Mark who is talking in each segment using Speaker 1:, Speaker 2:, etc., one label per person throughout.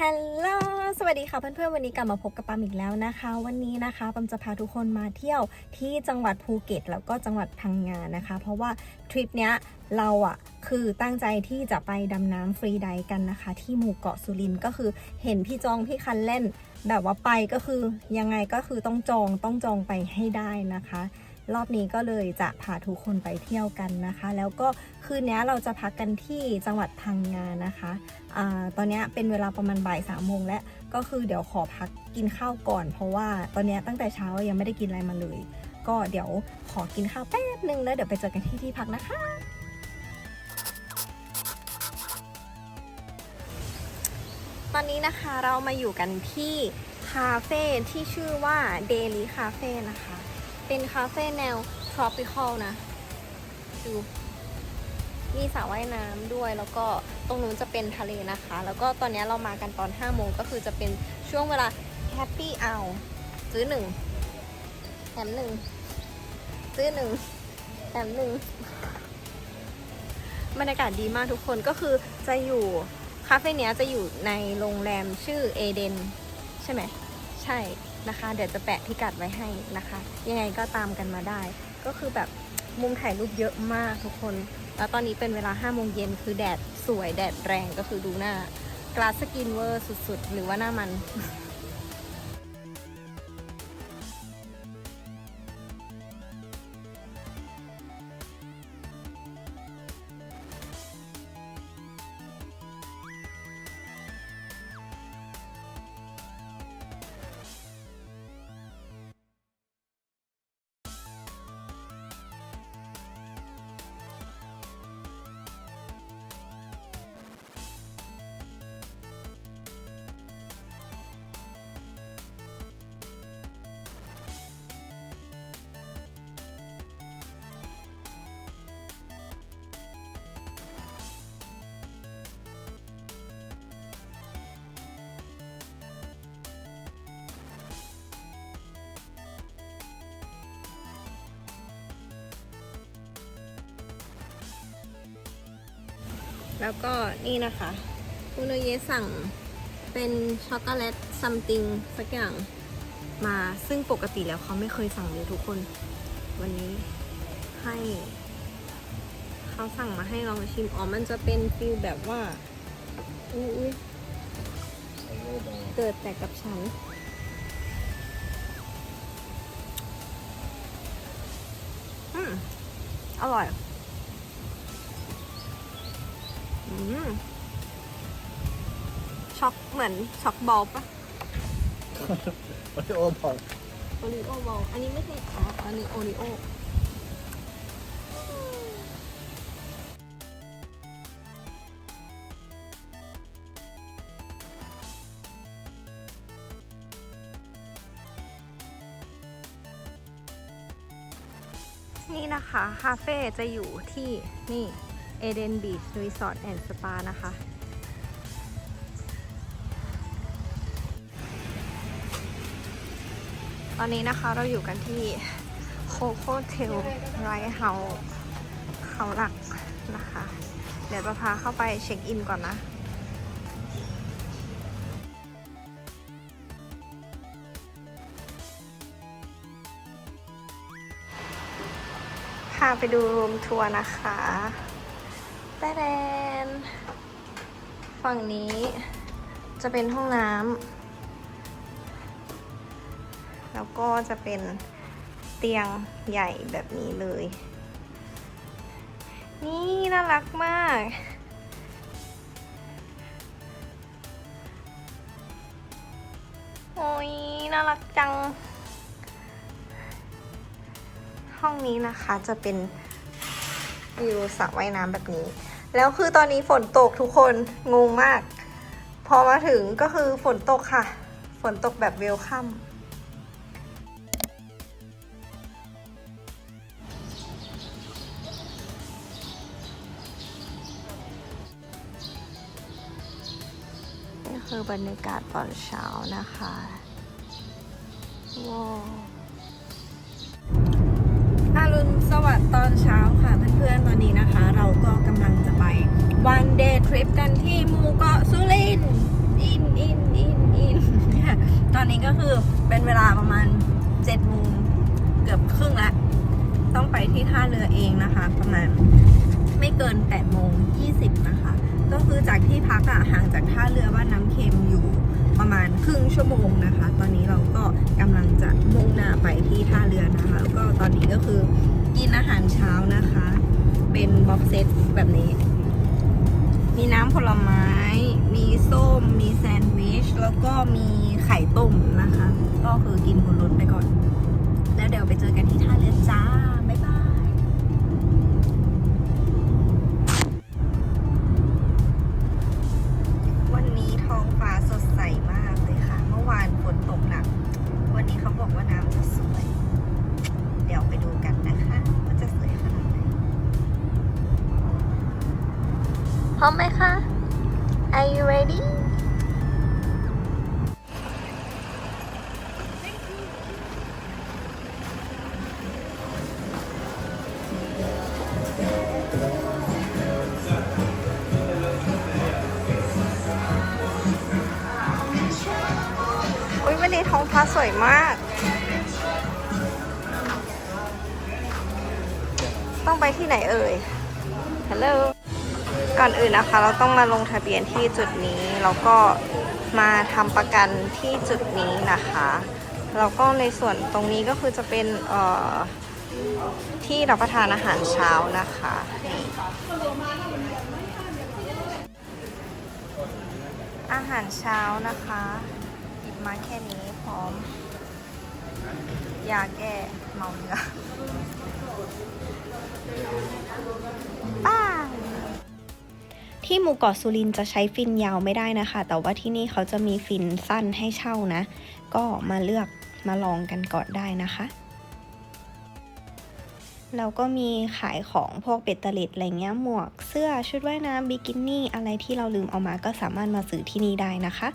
Speaker 1: ฮัลโหล สวัสดีค่ะเพื่อนๆ วันนี้กลับมาพบกับปั๊มอีกแล้วนะคะ วันนี้นะคะปั๊มจะพาทุกคนมาเที่ยวที่จังหวัดภูเก็ต แล้วก็จังหวัดพังงานะคะ เพราะว่าทริปเนี้ยเราอะคือตั้งใจที่จะไปดำน้ำฟรีไดกันนะคะ ที่หมู่เกาะสุรินทร์ก็คือเห็นพี่จองพี่คันเล่น แบบว่าไปก็คือยังไงก็คือต้องจองต้องจองไปให้ได้นะคะ รอบนี้ก็เลยจะพาทุกคนไปเที่ยวกันนะคะ แล้วก็คืนนี้เราจะพักกันที่จังหวัดพังงานะคะอตอนนี้เป็นเวลาประมาณบ่ายสามโมงแล้วก็คือเดี๋ยวขอพักกินข้าวก่อน เพราะว่าตอนนี้ตั้งแต่เช้ายังไม่ได้กินอะไรมาเลย ก็เดี๋ยวขอกินข้าวแป๊บนึงแล้วเดี๋ยวไปเจอกันที่ที่พักนะคะตอนนี้นะคะเรามาอยู่กันที่คาเฟ่ที่ชื่อว่า Daily Cafe นะคะ เป็นคาเฟ่แนว tropical นะ ดู มีสระว่ายน้ำด้วย แล้วก็ตรงนู้นจะเป็นทะเลนะคะ แล้วก็ตอนนี้เรามากันตอน5โมงก็คือจะเป็นช่วงเวลา happy hour ซื้อหนึ่งแถมหนึ่งซื้อหนึ่งแถมหนึ่งบรรยากาศดีมากทุกคนก็คือจะอยู่คาเฟ่เนี้ยจะอยู่ในโรงแรมชื่อเอเดนใช่ไหม ใช่ นะคะ เดี๋ยวจะแปะพิกัดไว้ให้นะคะ ยังไงก็ตามกันมาได้ ก็คือแบบมุมถ่ายรูปเยอะมากทุกคน แล้วตอนนี้เป็นเวลา5โมงเย็นคือแดดสวยแดดแรงก็คือดูหน้ากลาสกินเวอร์สุดๆ หรือว่าหน้ามัน แล้วก็นี่นะคะคุณโนเยสั่งเป็นช็อกโกแลตซัมติงสักอย่างมาซึ่งปกติแล้วเขาไม่เคยสั่งเลยทุกคน วันนี้ให้เขาสั่งมาให้ลองชิมอ๋อมันจะเป็นฟิลแบบว่าอุ๊ยเกิดแต่กับฉัน อืมอร่อย ช็อกเหมือนช็อกบอลปะ
Speaker 2: โอริโอบอก
Speaker 1: โอริโอบอลอันนี้ไม่ใช่อ๋ออันนี้โอริโอนี่นะคะ คาเฟ่จะอยู่ที่นี่ เอเดนบีชรีสอร์ทแอนด์สปานะคะ ตอนนี้นะคะเราอยู่กันที่โคโค่เทลไรเฮาเขาหลักนะคะ เดี๋ยวจะพาเข้าไปเช็คอินก่อนนะพาไปดูรวมทัวร์นะคะ แต่แดนฝั่งนี้จะเป็นห้องน้ำแล้วก็จะเป็นเตียงใหญ่แบบนี้เลย นี่น่ารักมาก โอ้ยน่ารักจัง ห้องนี้นะคะจะเป็นวิวสระว่ายน้ำแบบนี้ แล้วคือตอนนี้ฝนตกทุกคนงงมาก พอมาถึงก็คือฝนตกค่ะ ฝนตกแบบเวลคัมนี่คือบรรยากาศตอนเช้านะคะว้าวอารุณสวัสดิ์ตอนเช้าค่ะเพื่อนๆตอนนี้นะคะเทริปกันที่หมู่เกาะสุรินทร์อินอินอินตอนนี้ก็คือเป็นเวลาประมาณ7จ็ดโมงเกือบครึ่งแล้วต้องไปที่ท่าเรือเองนะคะ ประมาณไม่เกิน8ปดโมงยีนะคะ ก็คือจากที่พักอะห่างจากท่าเรือบ้านน้ำเค็มอยู่ประมาณครึ่งชั่วโมงนะคะ ตอนนี้เราก็กำลังจะมุ่งหน้าไปที่ท่าเรือนะคะ แล้วก็ตอนนี้ก็คือกินอาหารเช้านะคะ เป็นบ็อกเซตแบบนี้ มีน้ำผลไม้ มีส้ม มีแซนด์วิช แล้วก็มีไข่ต้มนะคะ ก็คือกินบนรถไปก่อน แล้วเดี๋ยวไปเจอกันที่ท่าเรือจ้า ที่ไหนเอ่ย ฮัลโหล ก่อนอื่นนะคะ เราต้องมาลงทะเบียนที่จุดนี้ แล้วก็มาทำประกันที่จุดนี้นะคะ แล้วก็ในส่วนตรงนี้ก็คือจะเป็นเอ่อที่รับประทานอาหารเช้านะคะนี่อาหารเช้านะคะหยิบมาแค่นี้พร้อมยาแก้เมาเนื้อ ป้าที่หมู่เกาะสุรินจะใช้ฟินยาวไม่ได้นะคะ แต่ว่าที่นี่เขาจะมีฟินสั้นให้เช่านะ ก็มาเลือกมาลองกันก่อนได้นะคะแล้วก็มีขายของพวกเบตเตอร์เล็ดอะไรเงี้ยหมวกเสื้อชุดว่ายน้ำบิกินี่อะไรที่เราลืมเอามาก็สามารถมาซื้อที่นี่ได้นะคะ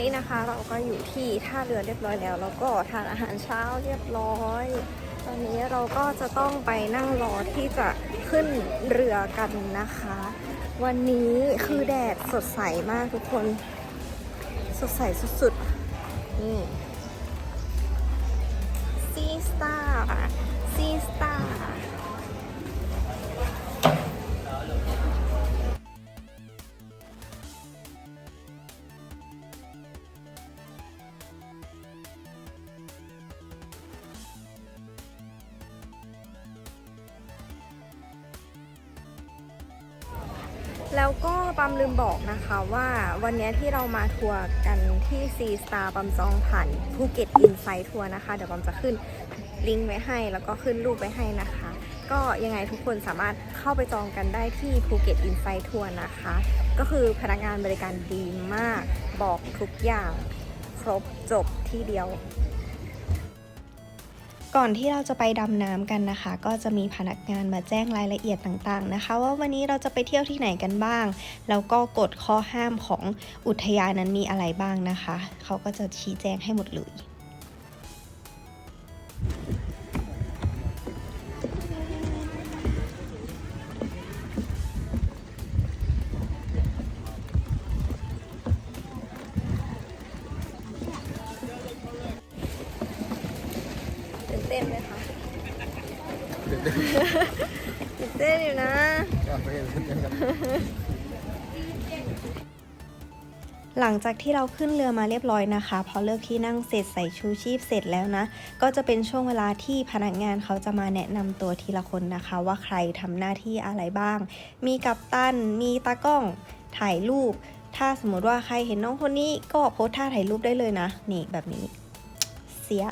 Speaker 1: นี้นะคะเราก็อยู่ที่ท่าเรือเรียบร้อยแล้ว แล้วก็ทานอาหารเช้าเรียบร้อย ตอนนี้เราก็จะต้องไปนั่งรอที่จะขึ้นเรือกันนะคะ วันนี้คือแดดสดใสมากทุกคน สดใสสุดๆนี่ซีสตาร์ซีสตาร์ แล้วก็ปัมลืมบอกนะคะว่าวันนี้ที่เรามาทัวร์กันที่ C Star ปัมจองผ่านภูเก็ตอินไซต์ทัวร์นะคะ เดี๋ยวปัมจะขึ้นลิงก์ไว้ให้แล้วก็ขึ้นรูปไว้ให้นะคะ ก็ยังไงทุกคนสามารถเข้าไปจองกันได้ที่ภูเก็ตอินไซต์ทัวร์นะคะ ก็คือพนักงานบริการดีมากบอกทุกอย่างครบจบที่เดียว ก่อนที่เราจะไปดำน้ำกันนะคะ ก็จะมีพนักงานมาแจ้งรายละเอียดต่างๆนะคะ ว่าวันนี้เราจะไปเที่ยวที่ไหนกันบ้าง แล้วก็กฎข้อห้ามของอุทยานนั้นมีอะไรบ้างนะคะ เขาก็จะชี้แจงให้หมดเลย งจากที่เราขึ้นเรือมาเรียบร้อยนะคะ พอเลิกที่นั่งเสร็จใส่ชูชีพเสร็จแล้วนะ ก็จะเป็นช่วงเวลาที่พนักงานเขาจะมาแนะนำตัวทีละคนนะคะ ว่าใครทำหน้าที่อะไรบ้าง มีกัปตัน มีตากล้อง ถ่ายรูป ถ้าสมมติว่าใครเห็นน้องคนนี้ก็โพสท่าถ่ายรูปได้เลยนะ นี่แบบนี้ เสีย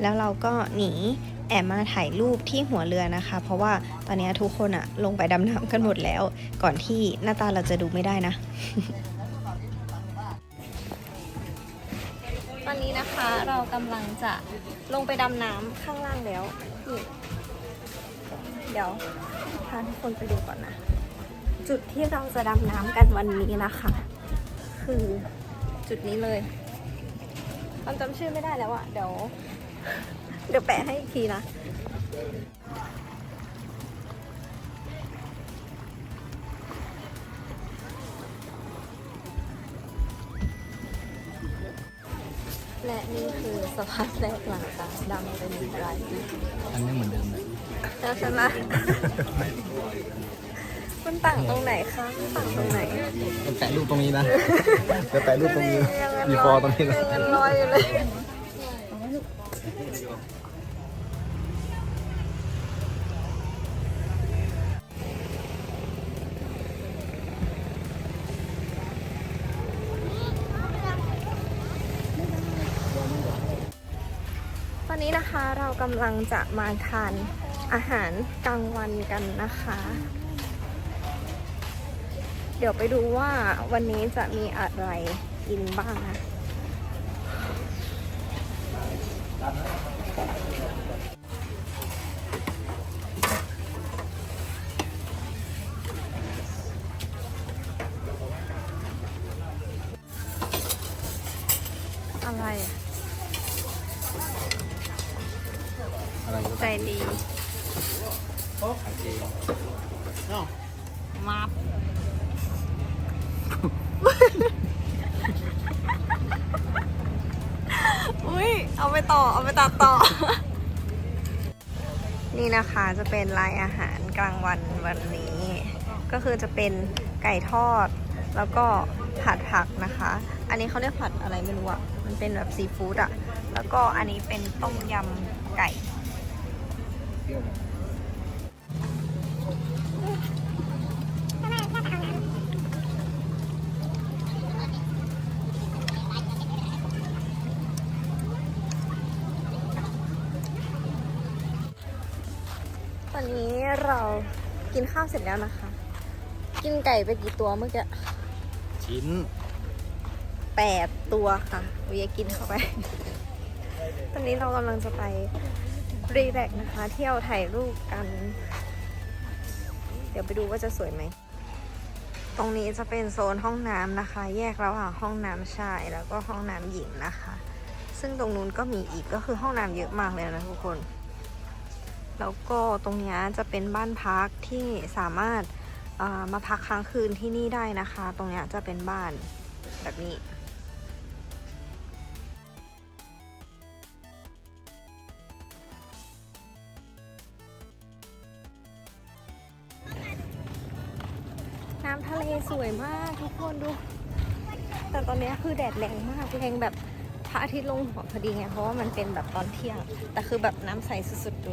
Speaker 1: แล้วเราก็หนี แอบมาถ่ายรูปที่หัวเรือนะคะ เพราะว่าตอนนี้ทุกคนอะลงไปดำน้ำกันหมดแล้ว ก่อนที่หน้าตาเราจะดูไม่ได้นะ ตอนนี้นะคะเรากำลังจะลงไปดำน้ำข้างล่างแล้วนี่เดี๋ยวพาทุกคนไปดูก่อนนะ จุดที่เราจะดำน้ำกันวันนี้นะคะ คือจุดนี้เลยมันจำชื่อไม่ได้แล้วอะเดี๋ยว เดี๋ยวแปะให้อีกทีนะ และนี่คือสภาพแรกหลังจากดำเป็นไร
Speaker 2: อันนี้เหมือนเดิมเลย
Speaker 1: แล้วใช่ไหมมันต่างตรงไหนคะมันต่างตรงไหน
Speaker 2: มันแปะรูปตรงนี้นะจะแปะรูปตรงนี้
Speaker 1: ยังเงิน
Speaker 2: มี
Speaker 1: ล
Speaker 2: ฟอ
Speaker 1: อย
Speaker 2: ตรงนี้นะ
Speaker 1: ยังเงินลอยอยู่เลย กำลังจะมาทานอาหารกลางวันกันนะคะ เดี๋ยวไปดูว่าวันนี้จะมีอะไรกินบ้างนะ นี่นะคะจะเป็นรายอาหารกลางวันวันนี้ ก็คือจะเป็นไก่ทอด แล้วก็ผัดผักนะคะ อันนี้เขาเรียกผัดอะไรไม่รู้อะมันเป็นแบบซีฟู้ดอะแล้วก็อันนี้เป็นต้มยำไก่ กินข้าวเสร็จแล้วนะคะ กินไก่ไปกี่ตัวเมื่อกี้
Speaker 2: ชิ้น
Speaker 1: แปดตัวค่ะวิยกินเข้าไป ตอนนี้เรากำลังจะไปรีแลกซ์นะคะ เที่ยวถ่ายรูปกัน เดี๋ยวไปดูว่าจะสวยไหม ตรงนี้จะเป็นโซนห้องน้ำนะคะ แยกระหว่างห้องน้ำชายแล้วก็ห้องน้ำหญิงนะคะ ซึ่งตรงนู้นก็มีอีกก็คือห้องน้ำเยอะมากเลยนะทุกคน แล้วก็ตรงนี้จะเป็นบ้านพักที่สามารถเอ่อมาพักค้างคืนที่นี่ได้นะคะ ตรงนี้จะเป็นบ้านแบบนี้น้ำทะเลสวยมากทุกคนดู แต่ตอนนี้คือแดดแรงมากแรงแบบพระอาทิตย์ลงหัวพอดีไง เพราะว่ามันเป็นแบบตอนเที่ยง แต่คือแบบน้ำใสสุดๆดู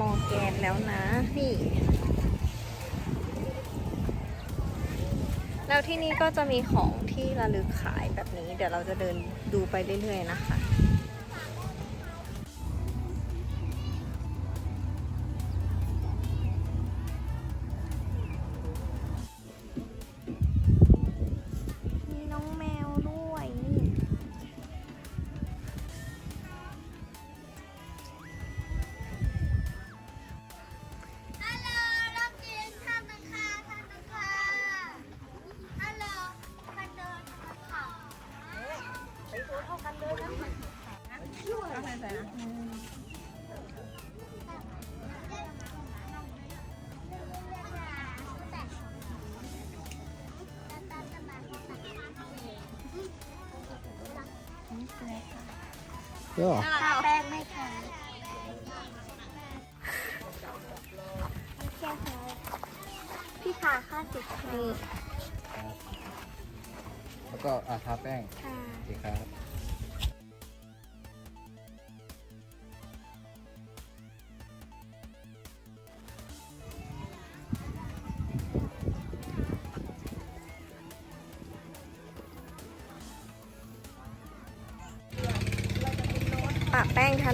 Speaker 1: มู่บ้านมอร์แกนแล้วนะนี่แล้วที่นี่ก็จะมีของที่ระลึกขายแบบนี้ เดี๋ยวเราจะเดินดูไปเรื่อยๆนะคะ
Speaker 3: ก็ทาแป้งไม่แข็งโอเคค่ะพี่พาค่าสิบค่ะ
Speaker 1: นี่
Speaker 2: แล้วก็อาทาแป้ง
Speaker 3: ค่ะ
Speaker 2: โอเคครับ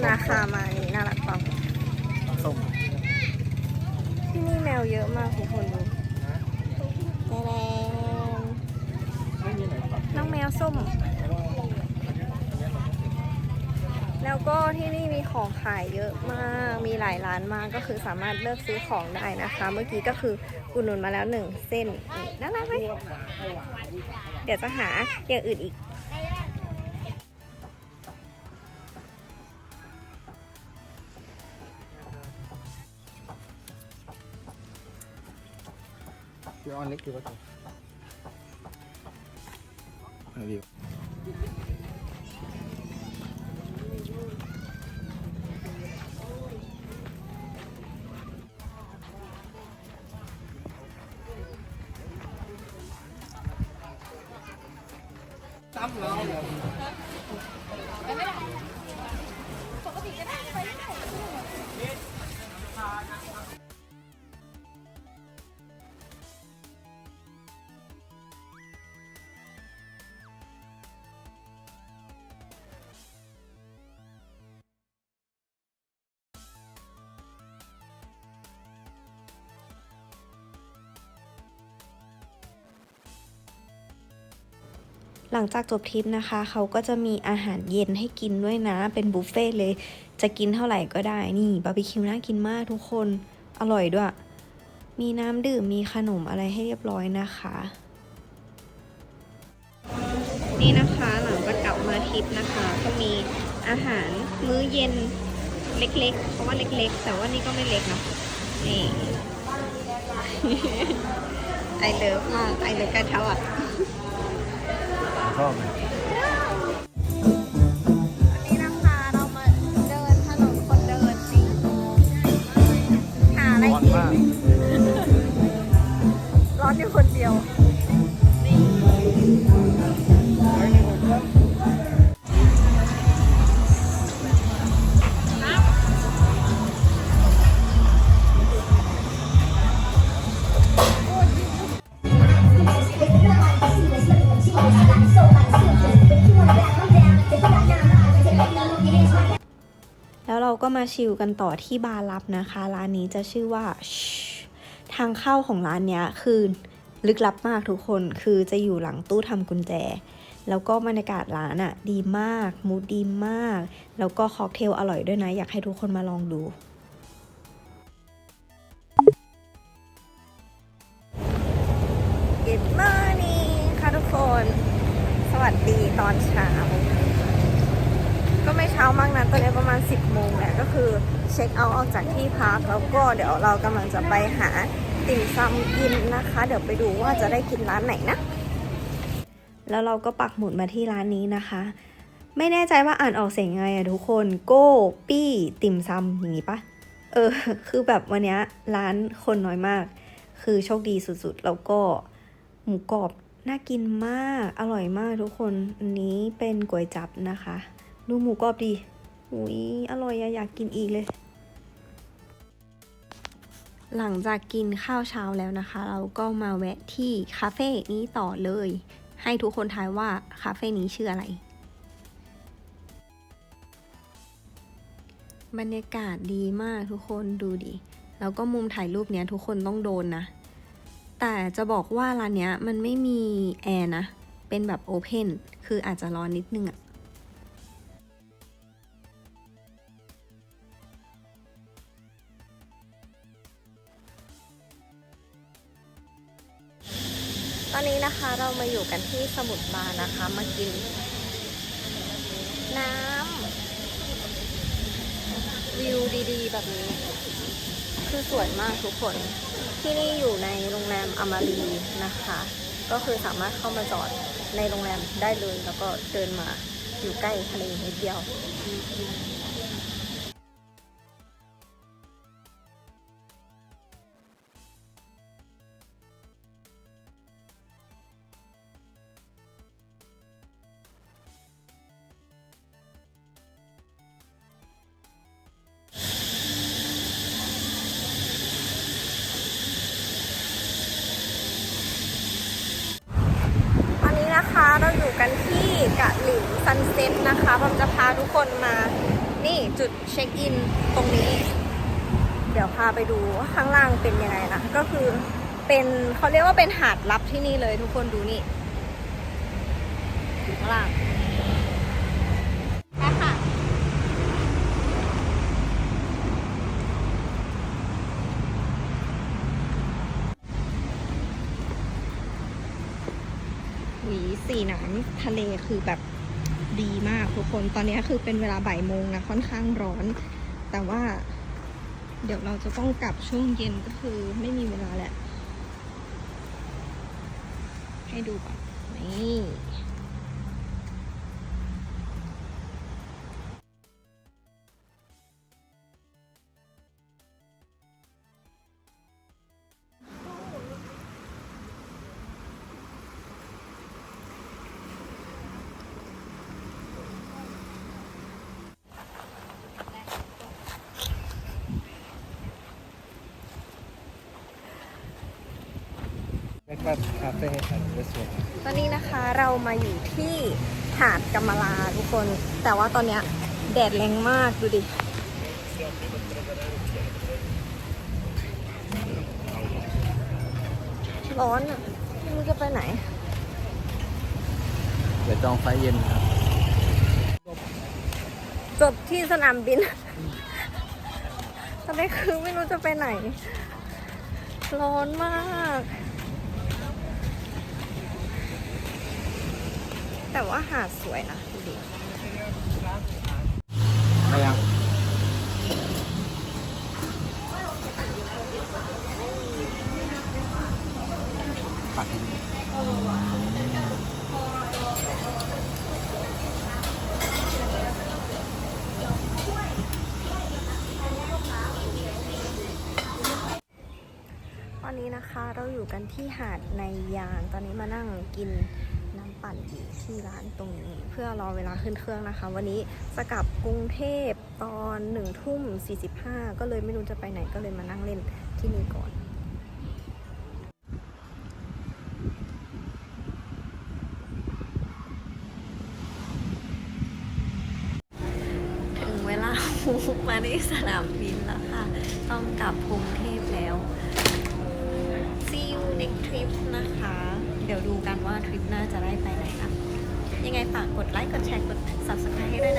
Speaker 1: นาคารมานี่น่ารักปัง
Speaker 2: ส้ม
Speaker 1: ที่นี่แมวเยอะมากทุกคนดู
Speaker 2: นะ
Speaker 1: แดง
Speaker 2: ไม่มีไหนปรับ
Speaker 1: น้องแมวส้ม
Speaker 2: เพราะว่าอันเนี้ยอันเนี้ยเราต้องติด
Speaker 1: แล้วก็ที่นี่มีของขายเยอะมาก มีหลายร้านมากก็คือสามารถเลือกซื้อของได้นะคะ เมื่อกี้ก็คืออุดหนุนมาแล้วหนึ่งเส้นนี่น่ารักไหมเดี๋ยวจะหาอย่างอื่นอีก
Speaker 2: คือออนเล็
Speaker 1: หลังจากจบทริปนะคะ เขาก็จะมีอาหารเย็นให้กินด้วยนะ เป็นบุฟเฟ่ต์เลย จะกินเท่าไหร่ก็ได้ นี่บาร์บีคิวน่ากินมากทุกคน อร่อยด้วย มีน้ำดื่ม มีขนมอะไรให้เรียบร้อยนะคะ นี่นะคะหลังจากกลับมาทริปนะคะ ก็มีอาหารมื้อเย็นเล็กๆ เพราะว่าเล็กๆ แต่ว่านี่ก็ไม่เล็กเนาะ นี่ไอเลิฟมากไอเลิฟการทอด
Speaker 2: ชอบเลย
Speaker 1: วันนี้นะคะเรามาเดินถนนคนเดินสิหาอะไร
Speaker 2: ร้อน
Speaker 1: กิน
Speaker 2: มาก
Speaker 1: ร้อนอยู่คนเดียว เราก็มาชิลกันต่อที่บาร์ลับนะคะ ร้านนี้จะชื่อว่า ทางเข้าของร้านเนี้ยคือลึกลับมากทุกคน คือจะอยู่หลังตู้ทำกุญแจ แล้วก็บรรยากาศร้านอะดีมาก มูดดีมาก แล้วก็ค็อกเทลอร่อยด้วยนะ อยากให้ทุกคนมาลองดู Good morning ค่ะทุกคน สวัสดีตอนเช้า ก็ไม่เช้ามากนะตอนนี้ประมาณ 10โมงแหละก็คือเช็คเอาท์ออกจากที่พักแล้วก็เดี๋ยวเรากำลังจะไปหาติ่มซำกินนะคะ เดี๋ยวไปดูว่าจะได้กินร้านไหนนะ แล้วเราก็ปักหมุดมาที่ร้านนี้นะคะ ไม่แน่ใจว่าอ่านออกเสียงไงอะทุกคนโก้ปี้ติ่มซำอย่างนี้ปะเออ คือแบบวันนี้ร้านคนน้อยมาก คือโชคดีสุดๆ แล้วก็หมูกรอบน่ากินมาก อร่อยมากทุกคน อันนี้เป็นก๋วยจับนะคะ ดูหมูกรอบดีอุ้ยอร่อยอะอยากกินอีกเลย หลังจากกินข้าวเช้าแล้วนะคะ เราก็มาแวะที่คาเฟ่นี้ต่อเลย ให้ทุกคนทายว่าคาเฟ่นี้ชื่ออะไร บรรยากาศดีมากทุกคนดูดิ แล้วก็มุมถ่ายรูปเนี้ยทุกคนต้องโดนนะ แต่จะบอกว่าร้านเนี้ยมันไม่มีแอร์นะ เป็นแบบโอเพนคืออาจจะร้อนนิดนึงอะ อยู่กันที่สมุทรบานะคะ มากิน น้ำวิวดีๆ แบบนี้ คือสวยมากทุกคน ที่นี่อยู่ในโรงแรมอมารีนะคะ ก็คือสามารถเข้ามาจอดในโรงแรมได้เลย แล้วก็เดินมาอยู่ใกล้ทะเลนิดเดียว ช็คอินตรงนี้ เดี๋ยวพาไปดูว่าข้างล่างเป็นยังไงนะก็คือเป็นเขาเรียกว่าเป็นหาดลับที่นี่เลยทุกคนดูนี่อยู่ข้างล่างไปค่ะหวีสีน้ำทะเลคือแบบ ดีมากทุกคนตอนนี้คือเป็นเวลาบ่ายโมงนะค่อนข้างร้อน แต่ว่า เดี๋ยวเราจะต้องกลับช่วงเย็นก็คือไม่มีเวลาแหละ ให้ดูก่อนนี่
Speaker 2: กฟาสต์คาเฟ่แอนด์รีสอร์ท
Speaker 1: ตอนนี้นะคะเรามาอยู่ที่หาดกำมะลาทุกคน แต่ว่าตอนเนี้ยแดดแรงมากดูดิร้อนอะไม่รู้จะไปไหน
Speaker 2: เดี๋ยวจองไฟล์เย็นครับ
Speaker 1: จบที่สนามบิน ตอนนี้คือไม่รู้จะไปไหน ร้อนมาก แต่ว่าหาดสวยนะดูดิ
Speaker 2: ไม่ยังปัดทีนี้
Speaker 1: ตอนนี้นะคะเราอยู่กันที่หาดในยาน ตอนนี้มานั่งกินน้ำ ปั่นอยู่ที่ร้านตรงนี้ เพื่อรอเวลาขึ้นเครื่องนะคะ วันนี้จะกลับกรุงเทพตอนหนึ่งทุ่ม45ก็เลยไม่รู้จะไปไหนก็เลยมานั่งเล่นที่นี่ก่อนถึงเวลามาที่สนามบินแล้วค่ะ ต้องกลับกรุงเทพแล้ว see you next trip นะคะ เดี๋ยวดูกันว่าทริปหน้า ดไลค์ กดแชร์ กด subscribe ให้ด้วยนะ